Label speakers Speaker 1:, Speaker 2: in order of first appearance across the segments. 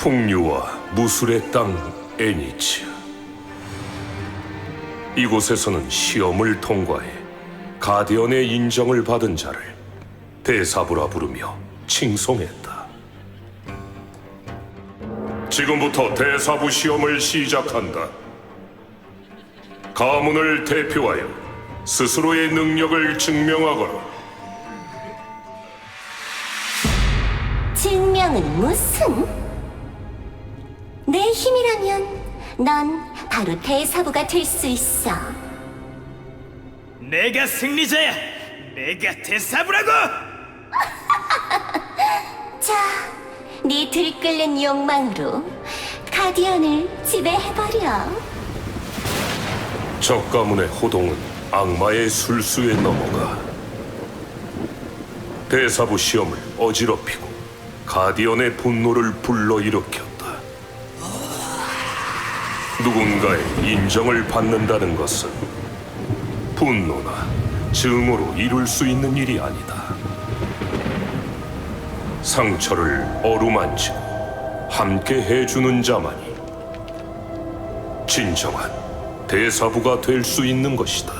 Speaker 1: 풍류와 무술의 땅 애니츠. 이곳에서는 시험을 통과해 가디언의 인정을 받은 자를 대사부라 부르며 칭송했다. 지금부터 대사부 시험을 시작한다. 가문을 대표하여 스스로의 능력을 증명하거라.
Speaker 2: 증명은 무슨? 내 힘이라면 넌 바로 대사부가 될 수 있어.
Speaker 3: 내가 승리자야. 내가 대사부라고.
Speaker 2: 자, 네 들끓는 욕망으로 가디언을 지배해버려.
Speaker 1: 적 가문의 호동은 악마의 술수에 넘어가 대사부 시험을 어지럽히고 가디언의 분노를 불러일으켰다. 누군가의 인정을 받는다는 것은 분노나 증오로 이룰 수 있는 일이 아니다. 상처를 어루만지고 함께 해주는 자만이 진정한 대사부가 될 수 있는 것이다.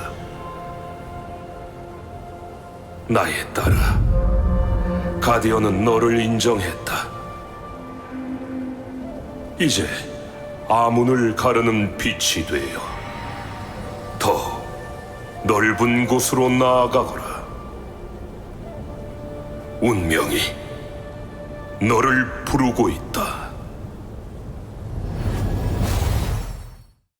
Speaker 1: 나에 따라 가디언은 너를 인정했다. 이제 아문을 가르는 빛이 되어 더 넓은 곳으로 나아가거라. 운명이 너를 부르고 있다.